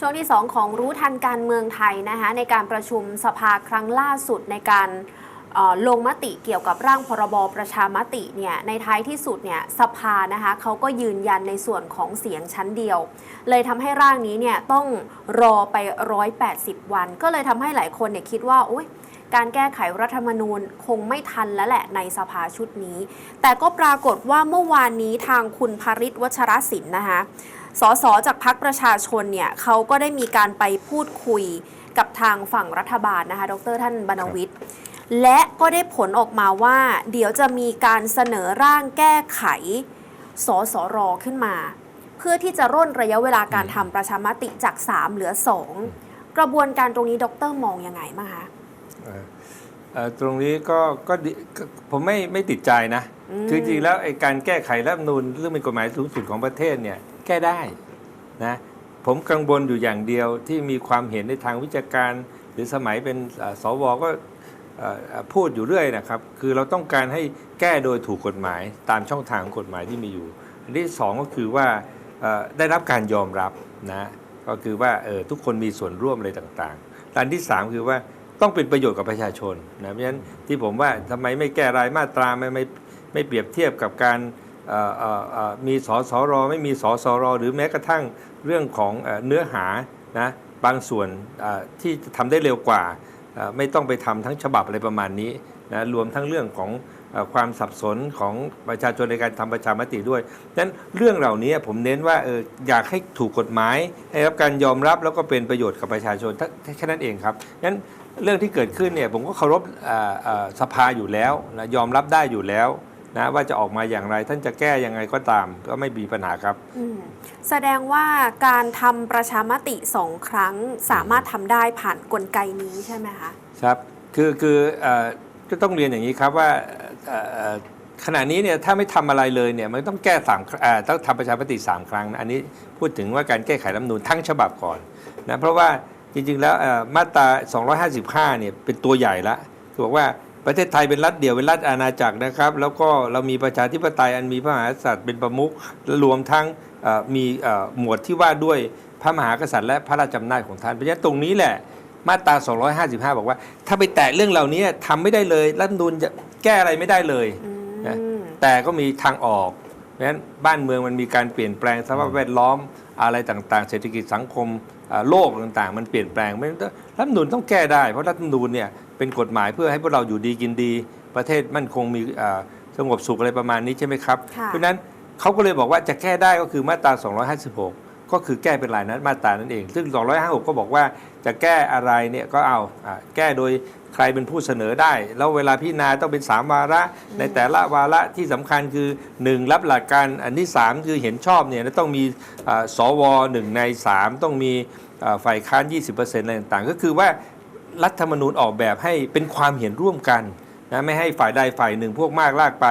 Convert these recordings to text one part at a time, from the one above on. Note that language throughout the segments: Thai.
ช่วงที่ 2 ของรู้ทันการเมืองไทยนะคะในการประชุมสภาครั้งล่าสุดในการลงมติเกี่ยวกับร่างพรบประชามติเนี่ยในท้ายที่สุดเนี่ยสภานะคะเขาก็ยืนยันในส่วนของเสียงชั้นเดียว เลยทำให้ร่างนี้เนี่ยต้องรอไป 180 วัน ก็เลยทำให้หลายคนเนี่ยคิดว่าโอ๊ยการแก้ไขรัฐธรรมนูญคงไม่ทันแล้วแหละในสภาชุดนี้ แต่ก็ปรากฏว่าเมื่อวานนี้ทางคุณภริศวัชรศิลป์นะคะ สสจากพักประชาชนเนี่ยเขาก็ได้มีการไปพูดคุยกับทางฝั่งรัฐบาลนะคะ ดรท่านบรรณวิทย์ และก็ได้ผลออกมาว่า เดี๋ยวจะมีการเสนอร่างแก้ไข สสรขึ้นมา เพื่อที่จะร่นระยะเวลาการทำประชามติจาก 3 เหลือ 2 กระบวนการตรงนี้ดรมองยังไงบ้างคะเอ่อเอ่อตรงนี้ก็ก็ดีก็ผมไม่ไม่ติดใจนะอืมคือจริงๆแล้วไอ้การแก้ไขรัฐธรรมนูญเรื่องเป็นกฎหมายสูงสุดของประเทศเนี่ย แก้ได้นะผมกังวลอยู่อย่างเดียวที่มีความเห็นในทางวิชาการหรือสมัยเป็นสวก็พูดอยู่เรื่อยนะครับ คือเราต้องการให้แก้โดยถูกกฎหมายตามช่องทางกฎหมายที่มีอยู่ อันที่สองก็คือว่าได้รับการยอมรับนะก็คือว่าเออทุกคนมีส่วนร่วมอะไรต่างๆอันที่สามคือว่าต้องเป็นประโยชน์กับประชาชนนะเพราะฉะนั้นที่ผมว่าทำไมไม่แก้รายมาตราไม่ไม่ไม่เปรียบเทียบกับการ เอ่อเอ่อเอ่มีสสรไม่มีสสรหรือแม้กระทั่งเรื่องของเนื้อหานะบางส่วนที่จะทำได้เร็วกว่า ไม่ต้องไปทำทั้งฉบับอะไรประมาณนี้นะรวมทั้งเรื่องของอความสับสนของประชาชนในการทำประชามติด้วยนั้นเรื่องเหล่านี้ผมเน้นว่าเอออยากให้ถูกกฎหมายให้รับการยอมรับแล้วก็เป็นประโยชน์กับประชาชนแค่นั้นเองครับนั้นเรื่องที่เกิดขึ้นเนี่ยผมก็เคารพสภาอยู่แล้วนะยอมรับได้อยู่แล้ว นะว่าจะออกมาอย่างไร ท่านจะแก้ยังไงก็ตาม ก็ไม่มีปัญหาครับอืมแสดงว่าการทำประชามติสองครั้งสามารถทำได้ผ่านกลไกนี้ใช่ไหมคะ ครับ คือคือเอ่อก็ต้องเรียนอย่างนี้ครับว่าเอ่อเอ่อขณะนี้เนี่ยถ้าไม่ทำอะไรเลยเนี่ยมันต้องแก้สามเอ่อต้องทำประชามติสามครั้งนะอันนี้พูดถึงว่าการแก้ไขรัฐธรรมนูญทั้งฉบับก่อนนะเพราะว่าจริงๆแล้วเอ่อมาตรา 255 เนี่ยเป็นตัวใหญ่ละคือบอกว่า ประเทศไทยเป็นรัฐเดี่ยวเป็นรัฐอาณาจักรนะครับ แล้วก็เรามีประชาธิปไตยอันมีพระมหากษัตริย์เป็นประมุขและรวมทั้งเอ่อมีเอ่อหมวดที่ว่าด้วยพระมหากษัตริย์และพระราชอำนาจของท่านเพราะฉะนั้นตรงนี้แหละมาตรา 255 บอกว่า ถ้าไปแตะเรื่องเหล่านี้ทำไม่ได้เลยรัฐธรรมนูญจะแก้อะไรไม่ได้เลยอืนะมแต่ก็มีทางออก เพราะฉะนั้นบ้านเมืองมันมีการเปลี่ยนแปลงสภาพแวดล้อมอะไรต่างๆ เศรษฐกิจสังคมอ่าโลกต่างๆ มันเปลี่ยนแปลงไม่รัฐธรรมนูญต้องแก้ได้ เพราะรัฐธรรมนูญเนี่ยเป็นกฎหมายเพื่อให้พวกเราอยู่ดีกินดี ประเทศมั่นคงมีอ่าสงบสุขอะไรประมาณนี้ใช่ไหมครับค่ะเพราะฉะนั้นเขาก็เลยบอกว่าจะแก้ได้ก็คือมาตรา 256 ก็คือแก้เป็นรายนั้นมาตรานั่นเอง ซึ่ง 256 ก็บอกว่าจะแก้อะไรเนี่ยก็เอาอ่าแก้โดย ใครเป็นผู้เสนอได้ แล้วเวลาพิจารณาต้องเป็น 3 วาระ ในแต่ละวาระที่สำคัญคือ 1 รับหลักการอันที่ 3 คือเห็นชอบเนี่ยต้องมีอ่าสว1ใน 3 ต้องมีอ่าฝ่ายค้าน 20%อะไรต่างๆ ก็คือว่ารัฐธรรมนูญออกแบบให้เป็นความเห็นร่วมกันนะไม่ให้ฝ่ายใดฝ่ายหนึ่งพวกมากลากไป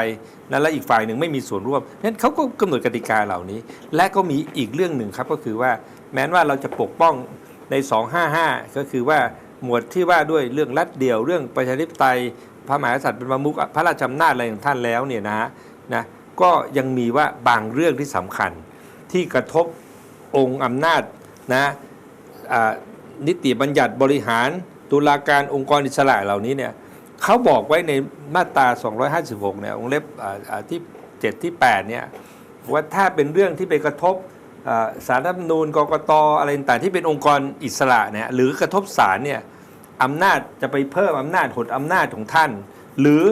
นะและอีกฝ่ายหนึ่งไม่มีส่วนร่วมนั้นเขาก็กำหนดกติกาเหล่านี้ และก็มีอีกเรื่องหนึ่งครับก็คือว่าแม้ว่าเราจะปกป้องใน 255 ก็คือว่า หมวดที่ว่าด้วยเรื่องรัฐเดี่ยวเรื่องประชาธิปไตยพระมหากษัตริย์เป็นประมุขพระราชอำนาจอะไรของท่านแล้วเนี่ยนะนะก็ยังมีว่าบางเรื่องที่สำคัญที่กระทบองค์อำนาจนะนิติบัญญัติบริหารตุลาการองค์กรอิสระเหล่านี้เนี่ยเขาบอกไว้ในมาตรา 256 เนี่ยวงเล็บอ่าอ่าที่ 7 ที่ 8 เนี่ยว่าถ้าเป็นเรื่องที่ไปกระทบ สารรัฐธรรมนูญกกตอะไรต่างๆที่เป็นองค์กรอิสระเนี่ยหรือกระทบศาลเนี่ยอำนาจจะไปเพิ่มอำนาจหดอำนาจของท่าน หรือ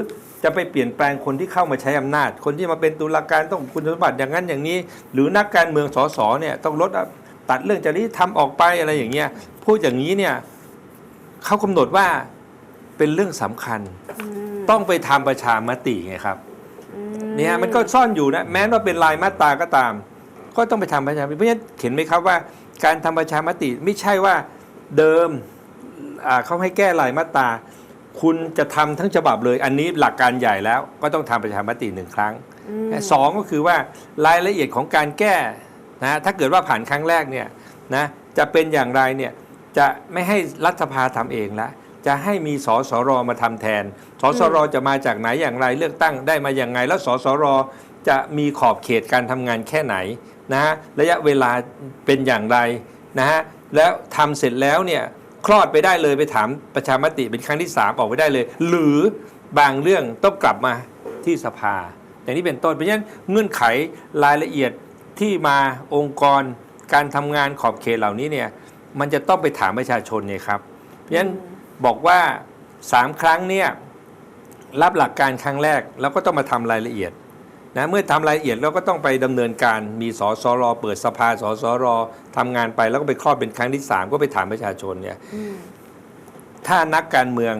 จะไปเปลี่ยนแปลงคนที่เข้ามาใช้อำนาจ คนที่มาเป็นตุลาการต้องคุณสมบัติอย่างนั้นอย่างนี้ หรือนักการเมืองสสเนี่ยต้องลดตัดเรื่องจริยธรรมออกไปอะไรอย่างเงี้ยพูดอย่างนี้เนี่ยเขากำหนดว่าเป็นเรื่องสำคัญอืมต้องไปทำประชามติไงครับอืเนี่ยมันก็ซ่อนอยู่นะแม้ว่าเป็นลายมาตราก็ตาม ก็ต้องไปทำประชามติเพราะฉะนั้นเห็นไหมครับว่า การทำประชามติไม่ใช่ว่าเดิมอ่าเขาให้แก้ลายมาตราคุณจะทำทั้งฉบับเลย อันนี้หลักการใหญ่แล้วก็ต้องทำประชามติหนึ่งครั้งอืมสองก็คือว่ารายละเอียดของการแก้นะถ้าเกิดว่าผ่านครั้งแรกเนี่ยนะจะเป็นอย่างไรเนี่ยจะไม่ให้รัฐสภาทำเองละจะให้มีสสรมาทำแทน สสรจะมาจากไหนอย่างไรเลือกตั้งได้มาอย่างไง แล้วสสร จะมีขอบเขตการทำงานแค่ไหนนะฮะระยะเวลาเป็นอย่างไรนะฮะแล้วทำเสร็จแล้วเนี่ยคลอดไปได้เลยไปถามประชามติเป็นครั้งที่ 3 ออกไปได้เลย หรือบางเรื่องต้องกลับมาที่สภา อย่างนี้เป็นต้นเพราะฉะนั้นเงื่อนไขรายละเอียดที่มาองค์กรการทำงานขอบเขตเหล่านี้เนี่ยมันจะต้องไปถามประชาชนเนี่ยครับเพราะฉะนั้นบอกว่า 3 ครั้งเนี่ยรับหลักการครั้งแรกแล้วก็ต้องมาทำรายละเอียด นะเมื่อทำรายละเอียดเราก็ต้องไปดำเนินการมีสสรเปิดสภาสสรทำงานไปแล้วก็ไปคลอดเป็นครั้งที่ 3 ก็ไปถามประชาชนเนี่ยอืมถ้านักการเมือง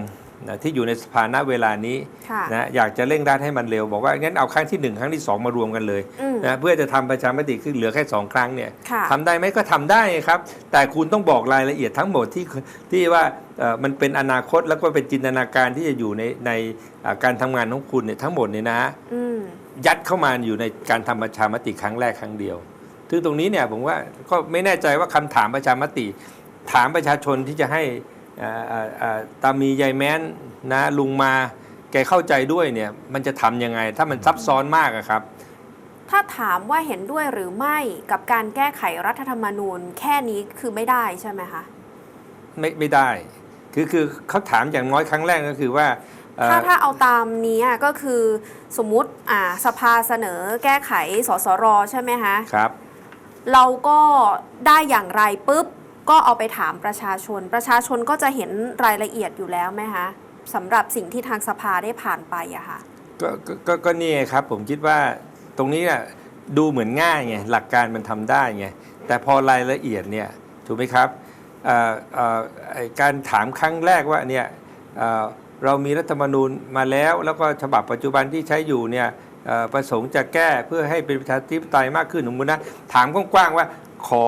นะที่อยู่ในสภาณเวลานี้ค่ะนะอยากจะเร่งรัดให้มันเร็ว บอกว่างั้นเอาครั้งที่ 1 ครั้งที่ 2 มารวมกันเลยอืมนะเพื่อจะทำประชามติขึ้นเหลือแค่ 2 ครั้งเนี่ยค่ะทำได้ไหมก็ทำได้ครับ แต่คุณต้องบอกรายละเอียดทั้งหมดที่ที่ว่าเอ่อมันเป็นอนาคตแล้วก็เป็นจินตนาการที่จะอยู่ในในอ่าการทำงานของคุณเนี่ยทั้งหมดเนี่ยนะฮะอืม ยัดเข้ามาอยู่ในการทำประชามติครั้งแรกครั้งเดียวซึ่งตรงนี้เนี่ยผมว่าก็ไม่แน่ใจว่าคำถามประชามติ ถามประชาชนที่จะให้อ่าอ่าอ่าตามียายแม้นนะลุงมาแกเข้าใจด้วยเนี่ยมันจะทำยังไง ถ้ามันซับซ้อนมากอะครับ ถ้าถามว่าเห็นด้วยหรือไม่กับการแก้ไขรัฐธรรมนูญแค่นี้คือไม่ได้ใช่ไหมคะ ไม่ไม่ได้ คือคือเขาถามอย่างน้อยครั้งแรกก็คือว่าเอ่อ ถ้าถ้าเอาตามนี้อะก็คือสมมุติอ่าสภาเสนอแก้ไขสสรใช่ไหมคะครับ เราก็ได้อย่างไรปุ๊บ ก็เอาไปถามประชาชน ประชาชนก็จะเห็นรายละเอียดอยู่แล้วไหมคะสำหรับสิ่งที่ทางสภาได้ผ่านไปอะค่ะก็ก็ก็ก็นี่ไงครับผมคิดว่าตรงนี้น่ะดูเหมือนง่ายไงหลักการมันทำได้ไงแต่พอรายละเอียดเนี่ยถูกไหมครับเอ่อเอ่อไอ้การถามครั้งแรกว่าเนี่ย เอ่อเรามีรัฐธรรมนูญมาแล้ว แล้วก็ฉบับปัจจุบันที่ใช้อยู่เนี่ยเอ่อประสงค์จะแก้เพื่อให้เป็นประชาธิปไตยมากขึ้นสมมตินะถามกว้างๆว่าขอ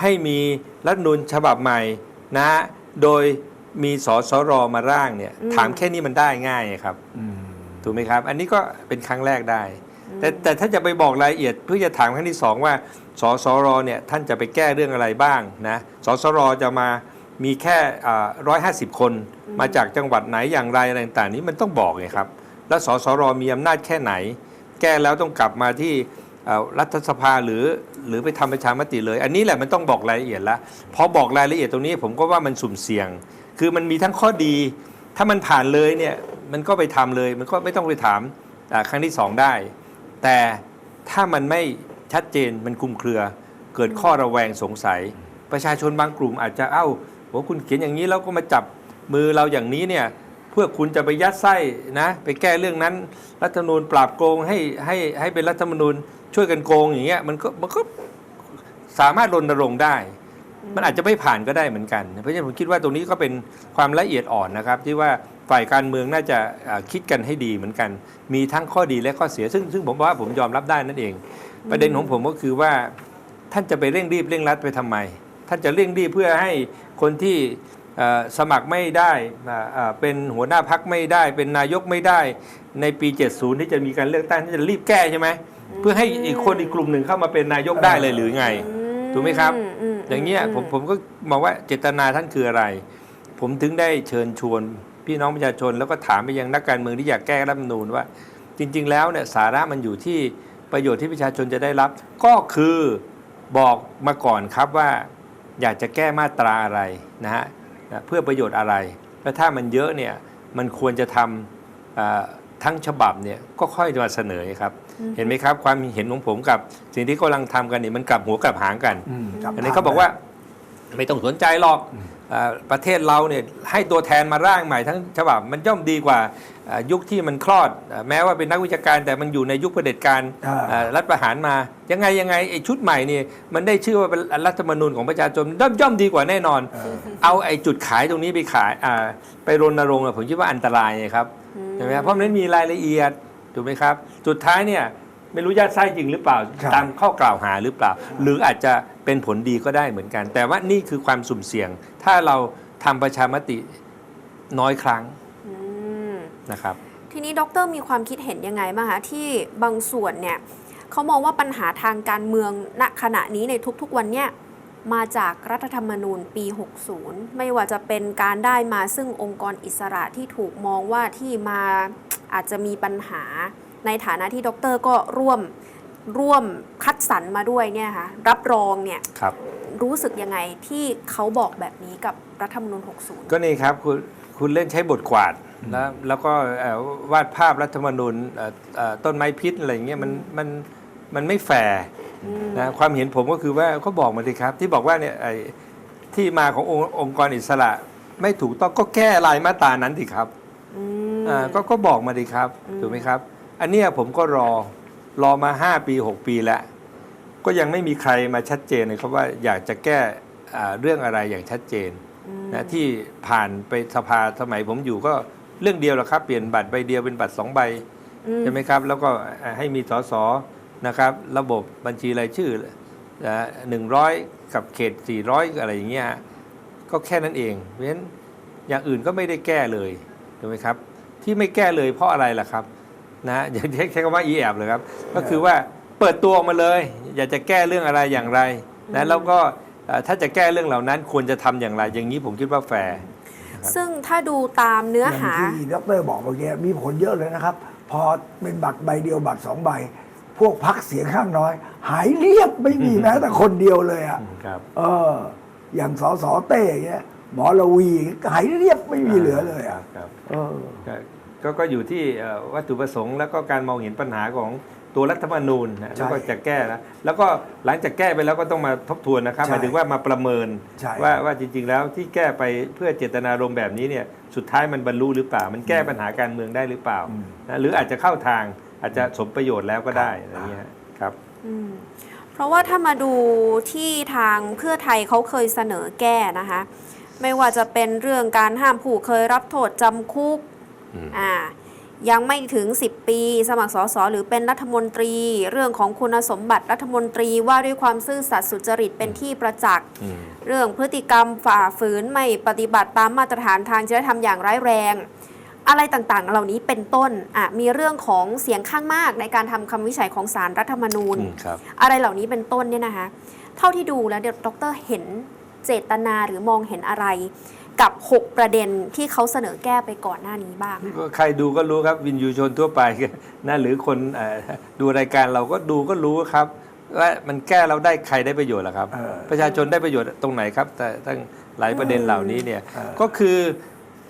ให้มีรัฐธรรมนูญฉบับใหม่นะโดยมีสสรมาร่างเนี่ยอืมถามแค่นี้มันได้ง่ายไงครับอืมถูกไหมครับ อันนี้ก็เป็นครั้งแรกได้ แต่แต่ถ้าจะไปบอกรายละเอียดเพื่อจะถามครั้งที่สองว่าสสรเนี่ยท่านจะไปแก้เรื่องอะไรบ้างนะสสรจะมา มีแค่ร้อยห้าสิบคนมาจากจังหวัดไหนอย่างไรอะไรต่างๆนี้มันต้องบอกไงครับ แล้วสสรมีอำนาจแค่ไหน แก้แล้วต้องกลับมาที่เอ่อรัฐสภาหรือหรือไปทำประชามติเลย อันนี้แหละมันต้องบอกรายละเอียดแล้วพอบอกรายละเอียดตรงนี้ผมก็ว่ามันสุ่มเสี่ยง คือมันมีทั้งข้อดี ถ้ามันผ่านเลยเนี่ยมันก็ไปทำเลย มันก็ไม่ต้องไปถามอ่าครั้งที่สองได้ แต่ถ้ามันไม่ชัดเจนมันคลุมเครือ เกิดข้อระแวงสงสัย ประชาชนบางกลุ่มอาจจะเอ้า โหคุณเขียนอย่างนี้แล้วก็มาจับมือเราอย่างนี้เนี่ยเพื่อคุณจะไปยัดไส้นะไปแก้เรื่องนั้นรัฐธรรมนูญปราบโกงให้ให้ให้เป็นรัฐธรรมนูญช่วยกันโกงอย่างเงี้ยมันก็มันก็สามารถรณรงค์ได้ มันอาจจะไม่ผ่านก็ได้เหมือนกัน เพราะฉะนั้นผมคิดว่าตรงนี้ก็เป็นความละเอียดอ่อนนะครับ ที่ว่าฝ่ายการเมืองน่าจะคิดกันให้ดีเหมือนกัน มีทั้งข้อดีและข้อเสีย ซึ่งซึ่งผมว่าผมยอมรับได้นั่นเอง ประเด็นของผมก็คือว่าท่านจะไปเร่งรีบเร่งรัดไปทำไม ท่านจะเร่งรีบเพื่อให้คนที่เอ่อสมัครไม่ได้อ่าอ่าเป็นหัวหน้าพักไม่ได้ เป็นนายกไม่ได้ ในปี 70 ที่จะมีการเลือกตั้งที่จะรีบแก้ใช่ไหมเพื่อให้อีกคนอีกกลุ่มหนึ่งเข้ามาเป็นนายกได้เลยหรือไงถูกไหมครับ อย่างเงี้ยผมผมก็มองว่าเจตนาท่านคืออะไร ผมถึงได้เชิญชวนพี่น้องประชาชน แล้วก็ถามไปยังนักการเมืองที่อยากแก้รัฐธรรมนูญว่า จริง ๆ แล้วเนี่ยสาระมันอยู่ที่ประโยชน์ที่ประชาชนจะได้รับ ก็คือบอกมาก่อนครับว่า อยากจะแก้มาตราอะไรนะฮะนะเพื่อประโยชน์อะไร แล้วถ้ามันเยอะเนี่ยมันควรจะทำอ่าทั้งฉบับเนี่ยก็ค่อยมาเสนอครับเห็นไหมครับความเห็นของผมกับสิ่งที่กำลังทำกันเนี่ยมันกลับหัวกลับหางกันอืมครับอันนี้เขาบอกว่าไม่ต้องสนใจหรอกเอ่อประเทศเราเนี่ยให้ตัวแทนมาร่างใหม่ทั้งฉบับมันย่อมดีกว่าเอ่อ ยุคที่มันคลอดเอ่อแม้ว่าเป็นนักวิชาการแต่มันอยู่ในยุคเผด็จการอ่าเอ่อรัฐประหารมา ยังไงยังไงไอ้ชุดใหม่นี่มันได้ชื่อว่าเป็นรัฐธรรมนูญของประชาชนย่อมย่อมดีกว่าแน่นอน เออเอาไอ้จุดขายตรงนี้ไปขายอ่าไปรณรงค์อะผมคิดว่าอันตรายไงครับใช่ไหมครับเพราะมันมีรายละเอียดถูกไหมครับ สุดท้ายเนี่ยไม่รู้ยัดไส้จริงหรือเปล่าครับตามข้อกล่าวหาหรือเปล่า หรืออาจจะเป็นผลดีก็ได้เหมือนกัน แต่ว่านี่คือความสุ่มเสี่ยง ถ้าเราทำประชามติน้อยครั้งอืม นะครับทีนี้ดรมีความคิดเห็นยังไงบ้างคะที่บางส่วนเนี่ยเขามองว่าปัญหาทางการเมืองณขณะนี้ในทุกๆวันเนี่ยมาจากรัฐธรรมนูญปี 60 ไม่ว่าจะเป็นการได้มาซึ่งองค์กรอิสระที่ถูกมองว่าที่มาอาจจะมีปัญหาในฐานะที่ดรก็ร่วมร่วมคัดสรรมาด้วยเนี่ยค่ะรับรองเนี่ยครับรู้สึกยังไงที่เขาบอกแบบนี้กับรัฐธรรมนูญ60 ก็นี่ครับคุณคุณเล่นใช้บทกวาด แล้วแล้วก็เอ่อวาดภาพรัฐธรรมนูญเอ่อเอ่อต้นไม้พิษอะไรอย่างเงี้ยมันมันมันไม่แฟร์นะความเห็นผมก็คือว่าก็บอกมาสิครับ ที่บอกว่าเนี่ยไอ้ที่มาขององค์องค์กรอิสระไม่ถูกต้องก็แก้รายมาตรานั้นสิครับอืมอ่าก็ก็บอกมาดิครับอืมถูกไหมครับ อันเนี้ยผมก็รอรอมา 5 ปี 6 ปีแล้ว ก็ยังไม่มีใครมาชัดเจนเลยครับว่าอยากจะแก้อ่าเรื่องอะไรอย่างชัดเจนอืมนะที่ผ่านไปสภาสมัยผมอยู่ก็ เรื่องเดียวแหละครับ เปลี่ยนบัตรใบเดียวเป็นบัตรสองใบอืมใช่ไหมครับ แล้วก็ให้มีสสนะครับ ระบบบัญชีรายชื่อหนึ่งร้อยกับเขต400อะไรอย่างเงี้ยก็แค่นั้นเองเพราะฉะนั้นอย่างอื่นก็ไม่ได้แก้เลยถูกไหมครับ ที่ไม่แก้เลยเพราะอะไรล่ะครับนะอย่างใช้คำว่าอีแอบเลยครับ ก็คือว่าเปิดตัวออกมาเลย อยากจะแก้เรื่องอะไรอย่างไรนะแล้วก็เอ่อถ้าจะแก้เรื่องเหล่านั้นควรจะทำอย่างไร อย่างนี้ผมคิดว่าแฟร์ ซึ่งถ้าดูตามเนื้ออย่างหาที่ดรบอกเมื่อกี้มีผลเยอะเลยนะครับ พอเป็นบัตรใบเดียวบัตรสองใบ พวกพักเสียงข้างน้อย หายเรียบไม่มีแม้แต่คนเดียวเลยอะครับเออ อย่างสสเต้อย่างเงี้ยหมอระวีหายเรียบไม่มีเหลือเลยอะครับเออก็ก็ก็อยู่ที่เอ่อวัตถุประสงค์แล้วก็การมองเห็นปัญหาของ ตัวรัฐธรรมนูญนะแล้วก็จะแก้นะแล้วก็หลังจากแก้ไปแล้วก็ต้องมาทบทวนนะครับใช่หมายถึงว่ามาประเมินใช่ว่าว่าจริง ๆ แล้วที่แก้ไปเพื่อเจตนารมณ์แบบนี้เนี่ยสุดท้ายมันบรรลุหรือเปล่า มันแก้ปัญหาการเมืองได้หรือเปล่าอืมนะหรืออาจจะเข้าทางอาจจะสมประโยชน์แล้วก็ได้อะไรเงี้ยครับอืมเพราะว่าถ้ามาดูที่ทางเพื่อไทยเขาเคยเสนอแก้นะคะ ไม่ว่าจะเป็นเรื่องการห้ามผู้เคยรับโทษจำคุกอืมอ่า ยังไม่ถึง 10 ปี สมัครสสหรือเป็นรัฐมนตรี เรื่องของคุณสมบัติรัฐมนตรีว่าด้วยความซื่อสัตย์สุจริตเป็นที่ประจักษ์อืมเรื่องพฤติกรรมฝ่าฝืนไม่ปฏิบัติตามมาตรฐานทางจริยธรรมอย่างร้ายแรง อะไรต่างๆ เหล่านี้เป็นต้นอะมีเรื่องของเสียงข้างมากในการทำคำวิจัยของสารรัฐธรรมนูญอืมครับอะไรเหล่านี้เป็นต้นเนี่ยนะคะเท่าที่ดูแล้วเดี๋ยวดรเห็นเจตนาหรือมองเห็นอะไร กับ 6 ประเด็นที่เขาเสนอแก้ไปก่อนหน้านี้บ้างก็ใครดูก็รู้ครับวินยูชนทั่วไปนะหรือคนเอ่อดูรายการเราก็ดูก็รู้ครับว่ามันแก้เราได้ใครได้ประโยชน์ล่ะครับเออประชาชนได้ประโยชน์ตรงไหนครับ แต่ตั้งหลายประเด็นเหล่านี้เนี่ยเออก็คือ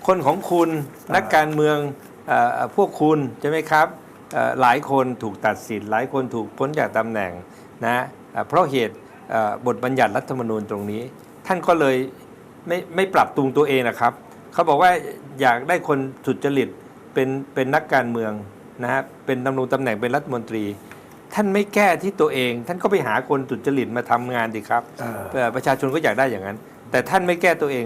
คนของคุณนักการเมืองเอ่อพวกคุณใช่ไหมครับเอ่อหลายคนถูกตัดสิทธิ์หลายคนถูกพ้นจากตำแหน่งนะเอ่อเพราะเหตุเอ่อบทบัญญัติรัฐธรรมนูญตรงนี้ ท่านก็เลย ไม่ไม่ปรับปรุงตัวเองนะครับเขาบอกว่าอยากได้คนสุจริตเป็นเป็นนักการเมืองนะฮะเป็นดำรงตำแหน่งเป็นรัฐมนตรี ท่านไม่แก้ที่ตัวเอง ท่านก็ไปหาคนสุจริตมาทำงานดีครับเออ เอ่อประชาชนก็อยากได้อย่างนั้น แต่ท่านไม่แก้ตัวเอง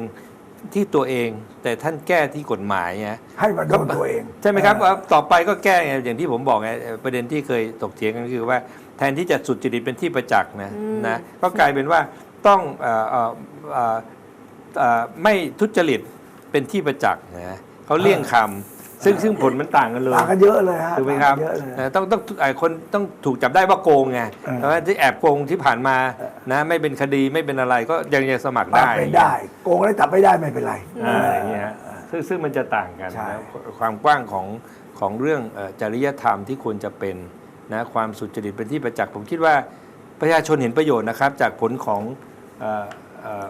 ที่ตัวเอง แต่ท่านแก้ที่กฎหมายไง ให้มาโดนตัวเองใช่ไหมครับเออว่าต่อไปก็แก้ไงอย่างที่ผมบอกไงเอ่อประเด็นที่เคยตกเถียงกันก็คือว่าแทนที่จะสุจริตเป็นที่ประจักษ์นะอืมนะก็กลายเป็นว่าต้องเอ่อเอ่อเอ่อเอ่อ ไม่ทุจริตเป็นที่ประจักษ์นะเขาเลี่ยงคำซึ่งซึ่งผลมันต่างกันเลยต่างกันเยอะเลยฮะถูกไหมครับต่างกันเยอะเลยเอ่อต้องต้องไอ้คนต้องถูกจับได้ว่าโกงไงเออแต่ว่าที่แอบโกงที่ผ่านมาเออนะไม่เป็นคดีไม่เป็นอะไรก็ยังยังสมัครปรับได้ไปได้โกงแล้วจับไม่ได้ไม่เป็นไร อ่าอย่างเงี้ยฮะซึ่งซึ่งมันจะต่างกันใช่ นะความกว้างของของเรื่องเอ่อจริยธรรมที่ควรจะเป็นนะความสุจริตเป็นที่ประจักษ์ผมคิดว่าประชาชนเห็นประโยชน์นะครับ จากผลของเอ่อเอ่อ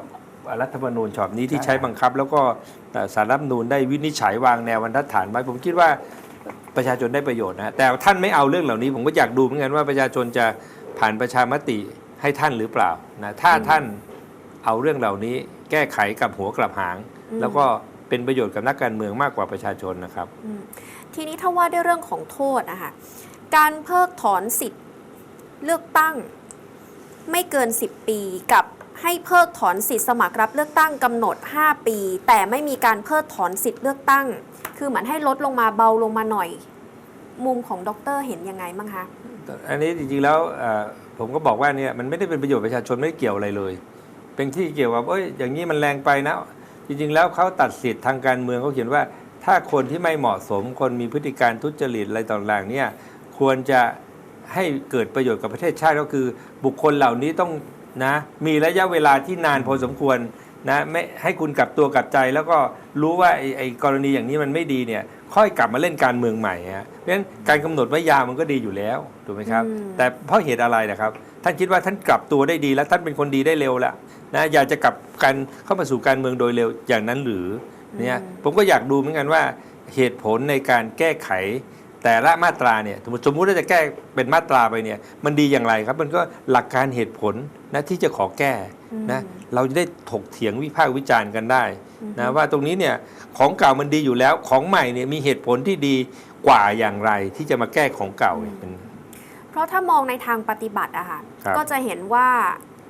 รัฐธรรมนูญฉบับนี้ที่ใช้บังคับ แล้วก็เอ่อสารรัฐธรรมนูญได้วินิจฉัยวางแนวบรรทัดฐานไว้ผมคิดว่าประชาชนได้ประโยชน์นะแต่ท่านไม่เอาเรื่องเหล่านี้ ผมก็อยากดูเหมือนกันว่าประชาชนจะผ่านประชามติให้ท่านหรือเปล่านะถ้าท่านเอาเรื่องเหล่านี้แก้ไขกับหัวกลับหางอืมแล้วก็เป็นประโยชน์กับนักการเมืองมากกว่าประชาชนนะครับอืมทีนี้ถ้าว่าด้วยเรื่องของโทษนะคะการเพิกถอนสิทธิ์เลือกตั้งไม่เกิน 10 ปีกับ ให้เพิกถอนสิทธิ์สมัครรับเลือกตั้งกำหนด 5 ปี แต่ไม่มีการเพิกถอนสิทธิ์เลือกตั้ง คือเหมือนให้ลดลงมาเบาลงมาหน่อย มุมของดรเห็นยังไงบ้างคะอันนี้จริงๆแล้วผมก็บอกว่าเนี่ยมันไม่ได้เป็นประโยชน์ประชาชนไม่เกี่ยวอะไรเลย เป็นที่เกี่ยวกับเอ้ยอย่างนี้มันแรงไปนะ จริงๆแล้วเขาตัดสิทธิ์ทางการเมืองเขาเขียนว่า ถ้าคนที่ไม่เหมาะสมคนมีพฤติการทุจริตอะไรต่างๆเนี่ยควรจะให้เกิดประโยชน์กับประเทศชาติก็คือ บุคคลเหล่านี้ต้อง นะมีระยะเวลาที่นานพอสมควรนะไม่ให้คุณกลับตัวกลับใจแล้วก็รู้ว่าไอ้ไอ้กรณีอย่างนี้มันไม่ดีเนี่ย ค่อยกลับมาเล่นการเมืองใหม่ฮะเพราะฉะนั้นการกำหนดไว้ยาวมันก็ดีอยู่แล้วถูกไหมครับอืมแต่เพราะเหตุอะไรนะครับ ท่านคิดว่าท่านกลับตัวได้ดีแล้วท่านเป็นคนดีได้เร็วแล้วนะอยากจะกลับกันเข้ามาสู่การเมืองโดยเร็วอย่างนั้นหรือเนี่ยผมก็อยากดูเหมือนกันว่าเหตุผลในการแก้ไข แต่ละมาตราเนี่ยสมมติสมมุติว่าจะแก้เป็นมาตราไปเนี่ยมันดีอย่างไรครับมันก็หลักการเหตุผลนะที่จะขอแก้นะเราจะได้ถกเถียงวิพากษ์วิจารณ์กันได้นะว่าตรงนี้เนี่ยของเก่ามันดีอยู่แล้วของใหม่เนี่ยมีเหตุผลที่ดีกว่าอย่างไรที่จะมาแก้ของเก่าเนี่ยเป็นเพราะถ้ามองในทางปฏิบัติอะค่ะครับก็จะเห็นว่า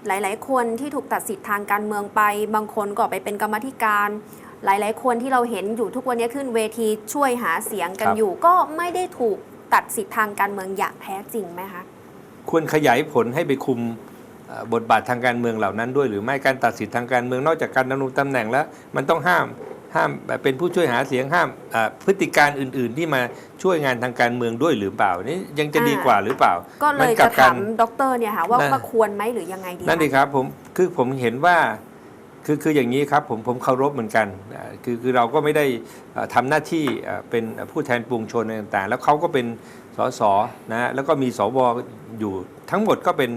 หลาย ๆ คนที่ถูกตัดสิทธิ์ทางการเมืองไป บางคนก็ไปเป็นกรรมาธิการ หลาย ๆ คนที่เราเห็นอยู่ทุกวันนี้ขึ้นเวทีช่วยหาเสียงกันอยู่ ก็ไม่ได้ถูกตัดสิทธิ์ทางการเมืองอย่างแท้จริงไหมคะควรขยายผลให้ไปคุมเอ่อบทบาททางการเมืองเหล่านั้นด้วยหรือไม่การตัดสิทธิทางการเมืองนอกจากการดำรงตำแหน่งแล้ว มันต้องห้ามห้ามแบบเป็นผู้ช่วยหาเสียงห้ามอ่าพฤติการอื่น ๆ ที่มาช่วยงานทางการเมืองด้วยหรือเปล่านี่ยังจะดีกว่าหรือเปล่า ก็เลมัยกลัจะบกัถามดรเนี่ยค่ะว่านั่นว่าควรไหมหรือยังไงดีนั่นดีคะครับผมคือผมเห็นว่า คือคืออย่างนี้ครับผมผมเคารพเหมือนกันคือคือเราก็ไม่ได้อ่าทำหน้าที่เป็นผู้แทนปวงชนอะไรต่างๆ แล้วเขาก็เป็นสสนะแล้วก็มีสวอยู่ทั้งหมดก็เป็น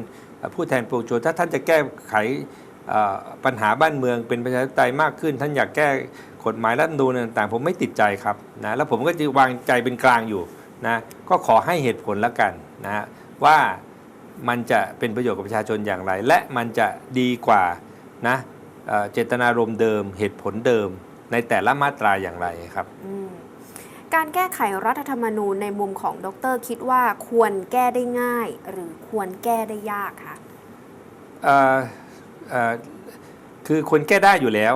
ผู้แทนปวงชน ถ้าท่านจะแก้ไขปัญหาบ้านเมืองเป็นประชาธิปไตยมากขึ้น ท่านอยากแก้กฎหมายรัฐธรรมนูญต่างๆ ผมไม่ติดใจครับนะแล้วผมก็จะวางใจเป็นกลางอยู่นะก็ขอให้เหตุผลแล้วกันนะว่ามันจะเป็นประโยชน์กับประชาชนอย่างไร และมันจะดีกว่านะ เอ่อเจตนารมณ์เดิมเหตุผลเดิม ในแต่ละมาตราอย่างไรครับอืมการแก้ไขรัฐธรรมนูญในมุมของดร คิดว่าควรแก้ได้ง่าย หรือควรแก้ได้ยากคะเอ่อเอ่อคือคนแก้ได้อยู่แล้ว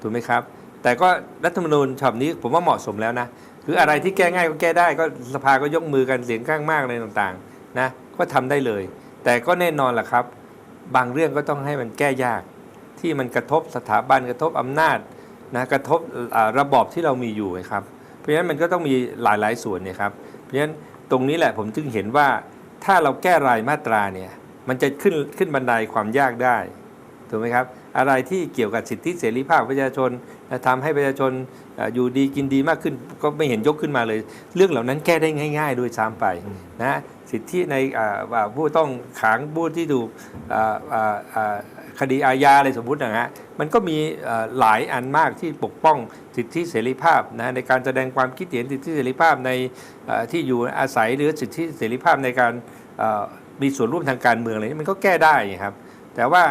ถูกไหมครับ แต่ก็รัฐธรรมนูญฉบับนี้ผมว่าเหมาะสมแล้วนะคืออะไรที่แก้ง่ายก็แก้ได้ก็สภาก็ยกมือกันเสียงข้างมากอะไรต่างๆนะก็ทำได้เลย แต่ก็แน่นอนแหละครับ บางเรื่องก็ต้องให้มันแก้ยาก ที่มันกระทบสถาบันกระทบอำนาจนะกระทบระบอบที่เรามีอยู่นะครับ เพราะฉะนั้นมันก็ต้องมีหลายๆส่วนเนี่ยครับเพราะฉะนั้นตรงนี้แหละผมจึงเห็นว่าถ้าเราแก้รายมาตราเนี่ยมันจะขึ้นขึ้นบันไดความยากได้ถูกไหมครับอะไรที่เกี่ยวกับสิทธิเสรีภาพประชาชนนะทำให้ประชาชนอยู่ดีกินดีมากขึ้น ก็ไม่เห็นยกขึ้นมาเลย เรื่องเหล่านั้นแก้ได้ง่ายๆด้วยซ้ำไปนะสิทธิในผู้ต้องขังผู้ที่ถูก คดีอาญาอะไรสมมุตินะฮะมันก็มีเอ่อหลายอันมากที่ปกป้องสิทธิเสรีภาพนะในการแสดงความคิดเห็นสิทธิเสรีภาพในเอ่อที่อยู่อาศัยหรือสิทธิเสรีภาพในการเอ่อมีส่วนร่วมทางการเมืองอะไรนี้มันก็แก้ได้ครับ แต่ว่า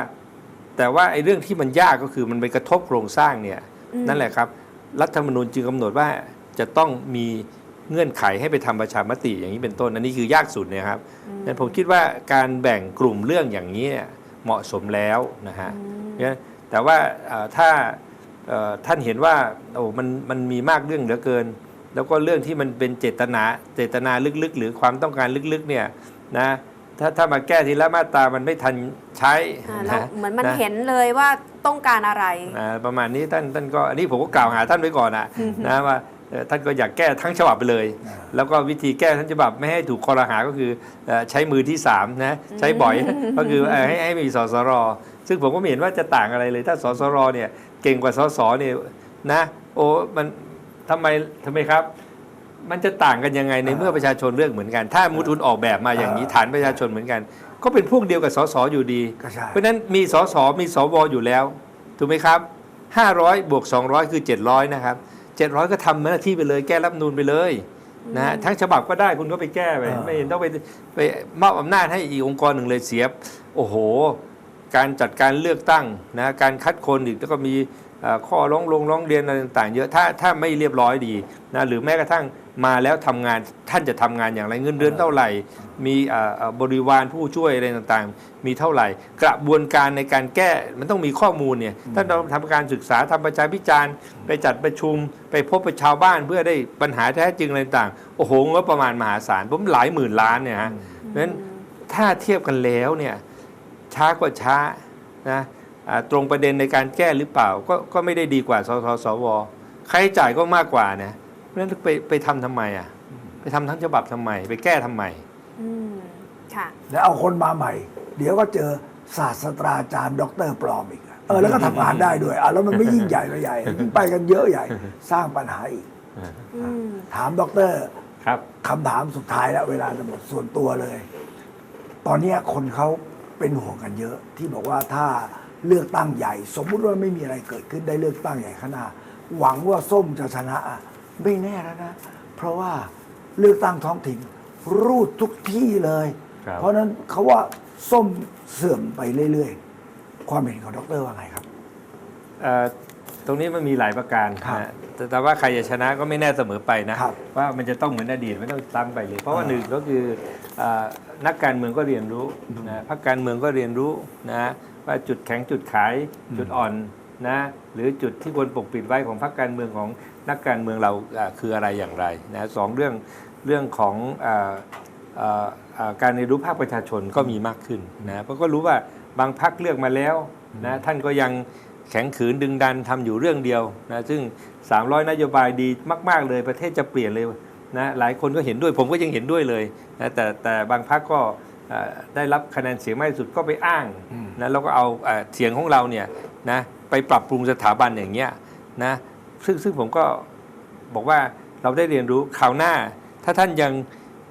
แต่ว่าไอ้เรื่องที่มันยากก็คือมันไปกระทบโครงสร้างเนี่ยอืมนั่นแหละครับ รัฐธรรมนูญจึงกำหนดว่าจะต้องมีเงื่อนไขให้ไปทำประชามติอย่างนี้เป็นต้นอันนี้คือยากสุดเนยครับนั้นผมคิดว่าการแบ่งกลุ่มเรื่องอย่างนี้ เนี่ยเหมาะสมแล้วนะฮะอืมเนี่ยแต่ว่าเอ่อถ้าเอ่อท่านเห็นว่าโอ้มันมันมีมากเรื่องเหลือเกิน แล้วก็เรื่องที่มันเป็นเจตนาเจตนาลึกๆ หรือความต้องการลึกๆเนี่ยนะถ้าถ้ามาแก้ทีละมาตรามันไม่ทันใช้อ่าแล้วนะเหมือนมันนะเห็นเลยว่าต้องการอะไรอ่าประมาณนี้ท่านท่านก็อันนี้ผมก็กล่าวหาท่านไว้ก่อนนะนะว่าเอ่อ ท่านก็อยากแก้ทั้งฉบับไปเลย แล้วก็วิธีแก้ทั้งฉบับไม่ให้ถูกคอรหาก็คือเอ่อใช้มือที่สามนะใช้บ่อยก็คือเอ่อให้ให้มีสสร ซึ่งผมก็ไม่เห็นว่าจะต่างอะไรเลย ถ้าสสรเนี่ยเก่งกว่าสสเนี่ยนะโอ้มันทำไมทำไมครับ มันจะต่างกันยังไงในเมื่อประชาชนเลือกเหมือนกัน ถ้ามูทุนออกแบบมาอย่างนี้ฐานประชาชนเหมือนกัน ก็เป็นพวกเดียวกับสสอยู่ดีก็ใช่เพราะฉะนั้นมีสสมีสวอยู่แล้วถูกไหมครับ500บวก200 คือ 700 นะครับ 700 ก็ทำหน้าที่ไปเลยแก้รัฐธรรมนูนไปเลยนะฮะทั้งฉบับก็ได้คุณก็ไปแก้ไปอ่าไม่เห็นต้องไปไปมอบอำนาจให้อีกองค์กรหนึ่งเลยเสียบโอ้โห การจัดการเลือกตั้งนะการคัดคนอีกแล้วก็มีเอ่อ ข้อร้องลงร้องเรียนอะไรต่างๆ เยอะถ้าถ้าไม่เรียบร้อยดีนะหรือแม้กระทั่งมาแล้วทำงานท่านจะทำงานอย่างไรเงินเดือนเท่าไหร่ มีเอ่อเอ่อบริวารผู้ช่วยอะไรต่างๆ มีเท่าไหร่ กระบวนการในการแก้มันต้องมีข้อมูลเนี่ยท่านต้องทำการศึกษาทำประชาพิจารณ์ ไปจัดประชุม ไปพบประชาวบ้านเพื่อได้ปัญหาแท้จริงอะไรต่างๆโอ้โหงบประมาณมหาศาลผมหลายหมื่นล้านเนี่ยฮะเพราะฉะนั้นถ้าเทียบกันแล้วเนี่ยช้ากว่าช้านะอ่า ตรงประเด็นในการแก้หรือเปล่า ก็ก็ไม่ได้ดีกว่าสสสวค่าใช้จ่ายก็มากกว่านะเพราะฉะนั้นไปไปทำทำไมอะไปทำทั้งฉบับทำไม ไปแก้ทำไมอืมค่ะแล้วเอาคนมาใหม่ เดี๋ยวก็เจอศาสตราจารย์ด็อกเตอร์ปลอมอีกอะเออแล้วก็ทำงานได้ด้วยอะแล้วมันไม่ยิ่งใหญ่ไปใหญ่ยิ่งไปกันเยอะใหญ่ สร้างปัญหาอีก อืมถามดอกเตอรครับ คำถามสุดท้ายแล้วเวลาจะหมดส่วนตัวเลย ตอนเนี้ยคนเขาเป็นห่วงกันเยอะที่บอกว่าถ้า เลือกตั้งใหญ่ สมมุติว่าไม่มีอะไรเกิดขึ้นได้เลือกตั้งใหญ่ข้างหน้าหวังว่าส้มจะชนะอะไม่แน่แล้วนะ เพราะว่าเลือกตั้งท้องถิ่นรูดทุกที่เลยครับเพราะฉะนั้นเขาว่าส้มเสื่อมไปเรื่อยๆ ความเห็นของดรว่าไงครับเอ่อตรงนี้มันมีหลายประการครับนะแต่แต่ว่าใครจะชนะก็ไม่แน่เสมอไปนะครับว่ามันจะต้องเหมือนอดีตไม่ต้องซ้ำไปเลย เพราะว่าอ่าหนึ่งก็คือเอ่อนักการเมืองก็เรียนรู้นะพรรคการเมืองก็เรียนรู้นะ ว่าจุดแข็งจุดขายจุดอ่อนนะหรือจุดที่ควรปกปิดไว้ของพรรคการเมืองของนักการเมืองเราอ่าคืออะไรอย่างไรนะสองเรื่องเรื่องของเอ่อเอ่อเอ่อการเรียนรู้ภาคประชาชนก็มีมากขึ้นนะเพราะก็รู้ว่าบางพรรคเลือกมาแล้วนะท่านก็ยังแข็งขืนดึงดันทำอยู่เรื่องเดียวนะซึ่ง 300 นโยบายดีมาก ๆ เลยประเทศจะเปลี่ยนเลยนะหลายคนก็เห็นด้วยผมก็ยังเห็นด้วยเลยนะแต่แต่บางพรรคก็เอ่อ ได้รับคะแนนเสียงมากที่สุดก็ไปอ้างอืมนะแล้วก็เอาเอ่อเสียงของเราเนี่ยนะไปปรับปรุงสถาบันอย่างเงี้ยนะซึ่งซึ่งผมก็บอกว่าเราได้เรียนรู้คราวหน้า ถ้าท่านยัง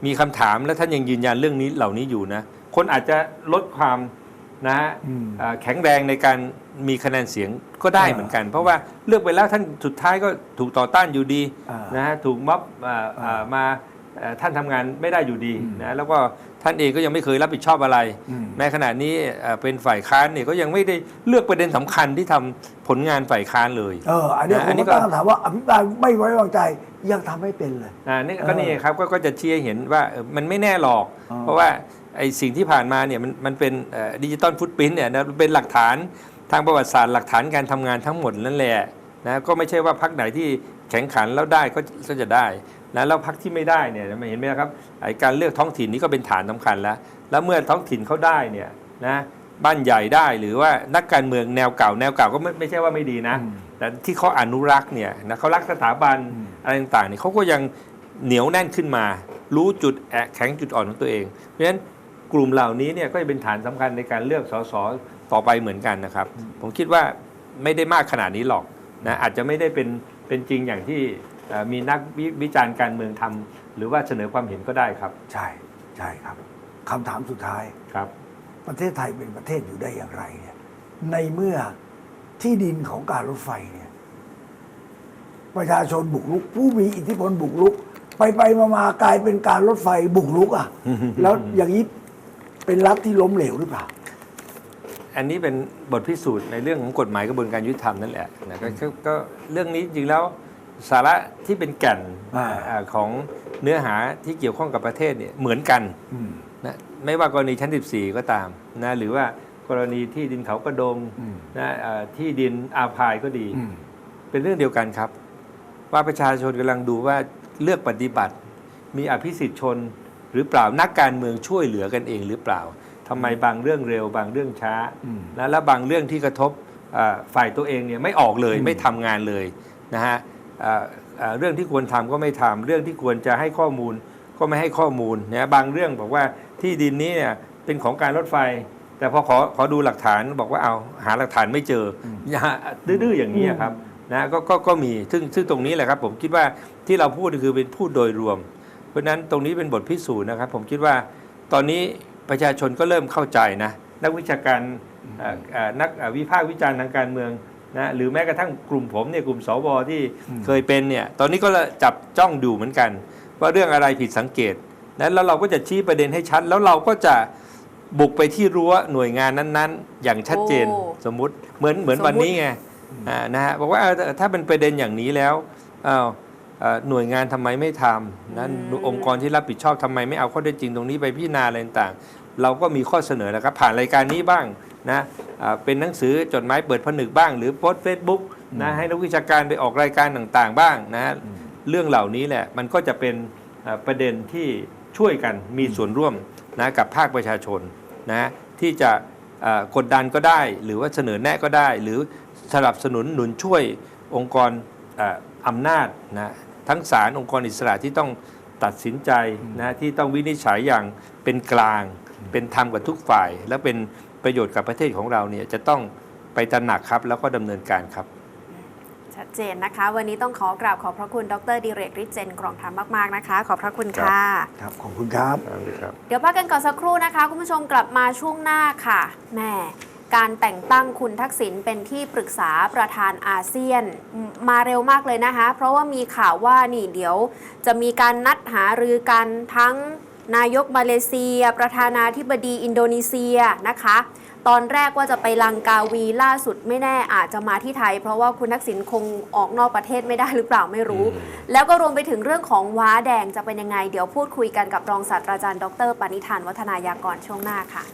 มีคำถามและท่านยังยืนยันเรื่องนี้เหล่านี้อยู่นะคนอาจจะลดความนะฮะอืมเอ่อแข็งแรงในการมีคะแนนเสียงก็ได้อ่าเหมือนกัน เพราะว่าเลือกไปแล้วท่านสุดท้ายก็ถูกต่อต้านอยู่ดีอ่านนะฮะถูกม็อบเอ่อเอ่อมาเอ่อ ท่านทำงานไม่ได้อยู่ดีอืมนะแล้วก็ท่านเองก็ยังไม่เคยรับผิดชอบอะไรอืมแม้ขณะนี้เอ่อเป็นฝ่ายค้านเนี่ยก็ยังไม่ได้เลือกประเด็นสำคัญที่ทำผลงานฝ่ายค้านเลยเอออันนี้นะผอัมนนี้ก็ก็ตั้งคำถามว่าอภิปรายไม่ไว้วางใจยังทำไม่เป็นเลยอ่านี่เออก็นี่ครับก็ก็จะชี้ให้เห็นว่าเออมันไม่แน่หรอกอ๋อเพราะว่าไอ้สิ่งที่ผ่านมาเนี่ยมันมันเป็นดิจิตอลฟุตปรินเนี่ยนะเป็นหลักฐานทางประวัติศาสตร์หลักฐานการทำงานทั้งหมดนั่นแหละนะก็ไม่ใช่ว่าพักไหนที่แข็งขันแล้วได้ก็ก็จะได้ นะแล้วพักที่ไม่ได้เนี่ยไม่เห็นไหมครับไอ้การเลือกท้องถิ่นนี่ก็เป็นฐานสำคัญแล้ว แล้วเมื่อท้องถิ่นเขาได้เนี่ยนะบ้านใหญ่ได้หรือว่านักการเมืองแนวเก่าแนวเก่าก็ไม่ไม่ใช่ว่าไม่ดีนะอืมแต่ที่เขาอนุรักษ์เนี่ยนะเขารักสถาบันอืมอะไรต่างๆเนี่ยเขาก็ยังเหนียวแน่นขึ้นมา รู้จุดแอะแข็งจุดอ่อนของตัวเอง เพราะฉะนั้นกลุ่มเหล่านี้เนี่ยก็จะเป็นฐานสำคัญในการเลือกสสต่อไปเหมือนกันนะครับ ผมคิดว่าไม่ได้มากขนาดนี้หรอกนะอาจจะไม่ได้เป็นเป็นจริงอย่างที่เอ่อ มีนักวิวิจารณ์การเมืองทำหรือว่าเสนอความเห็นก็ได้ครับ ใช่ใช่ครับคำถามสุดท้ายครับ ประเทศไทยเป็นประเทศอยู่ได้อย่างไรเนี่ยในเมื่อที่ดินของการรถไฟเนี่ย ประชาชนบุกรุก ผู้มีอิทธิพลบุกรุก ไปไปมามากลายเป็นการรถไฟบุกรุกอะ แล้วอย่างนี้เป็นรัฐที่ล้มเหลวหรือเปล่าอันนี้เป็นบทพิสูจน์ในเรื่องของกฎหมายกระบวนการยุติธรรมนั่นแหละนะก็ก็ก็เรื่องนี้จริงแล้ว สาระที่เป็นแก่นอ่าอ่าของเนื้อหาที่เกี่ยวข้องกับประเทศเนี่ยเหมือนกันอืมนะไม่ว่ากรณีชั้น 14 ก็ตามนะหรือว่ากรณีที่ดินเขากระโดงอืมนะอ่าที่ดินอาพายก็ดีอืมเป็นเรื่องเดียวกันครับ ว่าประชาชนกำลังดูว่าเลือกปฏิบัติ มีอภิสิทธิชนหรือเปล่านักการเมืองช่วยเหลือกันเองหรือเปล่าทำไมบางเรื่องเร็ว บางเรื่องช้าอืมนะและบางเรื่องที่กระทบอ่าฝ่ายตัวเองเนี่ยไม่ออกเลยอืมไม่ทำงานเลยนะฮะอ่าอ่า เรื่องที่ควรทำก็ไม่ทำเรื่องที่ควรจะให้ข้อมูลก็ไม่ให้ข้อมูลนะบางเรื่องบอกว่าที่ดินนี้เนี่ยเป็นของการรถไฟ แต่พอขอขอดูหลักฐานบอกว่าเอาหาหลักฐานไม่เจอออย่าดื้อๆอย่างนี้ครับนะก็ก็ก็มีซึ่งซึ่งตรงนี้แหละครับ ผมคิดว่าที่เราพูดคือเป็นพูดโดยรวม เพราะฉะนั้นตรงนี้เป็นบทพิสูจน์นะครับ ผมคิดว่าตอนนี้ประชาชนก็เริ่มเข้าใจนะนักวิชาการเอ่อเอ่อนักเอ่อวิพากษ์วิจารณ์ทางการเมือง นะหรือแม้กระทั่งกลุ่มผมเนี่ยกลุ่มสวที่อืมเคยเป็นเนี่ยตอนนี้ก็จับจ้องดูเหมือนกัน ว่าเรื่องอะไรผิดสังเกตนะแล้วเราก็จะชี้ประเด็นให้ชัด แล้วเราก็จะบุกไปที่รั้วหน่วยงานนั้นๆ อย่างชัดเจนโอ้สมมุติเหมือนเหมือนสมมุติวันนี้ไงอ่านะฮะบอกว่าเออถ้าเป็นประเด็นอย่างนี้แล้วอ้าวเอ่อหน่วยงานทำไมไม่ทำนั้นองค์กรที่รับผิดชอบทำไมไม่เอาข้อเท็จจริงตรงนี้ไปพิจารณาอะไรต่างๆ เราก็มีข้อเสนอนะครับผ่านรายการนี้บ้างนะอ่าเป็นหนังสือจดหมายเปิดผนึกบ้าง หรือโพสเฟซบุ๊กนะให้นักวิชาการไปออกรายการต่างๆ บ้างนะเรื่องเหล่านี้แหละมันก็จะเป็นอ่าประเด็นที่ช่วยกันมีส่วนร่วมนะกับภาคประชาชนนะที่จะอ่ากดดันก็ได้ หรือว่าเสนอแนะก็ได้ หรือสนับสนุนหนุนช่วยองค์กรอ่าอำนาจนะทั้งศาลองค์กรอิสระที่ต้องตัดสินใจนะที่ต้องวินิจฉัยอย่างเป็นกลาง เป็นธรรมกับทุกฝ่าย และเป็นประโยชน์กับประเทศของเราเนี่ยจะต้องไปตระหนักครับแล้วก็ดำเนินการครับชัดเจนนะคะ วันนี้ต้องขอกราบขอบพระคุณดรดิเรกฤทธิ์เจนกรองธรรมมาก ๆ นะคะ ขอบพระคุณค่ะครับขอบคุณครับครับเดี๋ยวพักกันก่อนสักครู่นะคะ คุณผู้ชมกลับมาช่วงหน้าค่ะแหม่การแต่งตั้งคุณทักษิณเป็นที่ปรึกษาประธานอาเซียนมมาเร็วมากเลยนะคะ เพราะว่ามีข่าวว่านี่เดี๋ยวจะมีการนัดหารือกันทั้ง นายกมาเลเซีย ประธานาธิบดีอินโดนีเซียนะคะ ตอนแรกว่าจะไปลังกาวีล่าสุดไม่แน่อาจจะมาที่ไทย เพราะว่าคุณทักษิณคงออกนอกประเทศไม่ได้หรือเปล่าไม่รู้อืมแล้วก็รวมไปถึงเรื่องของว้าแดงจะเป็นยังไง เดี๋ยวพูดคุยกันกับรองศาสตราจารย์ ดรปณิธานวัฒนายากรช่วงหน้าค่ะ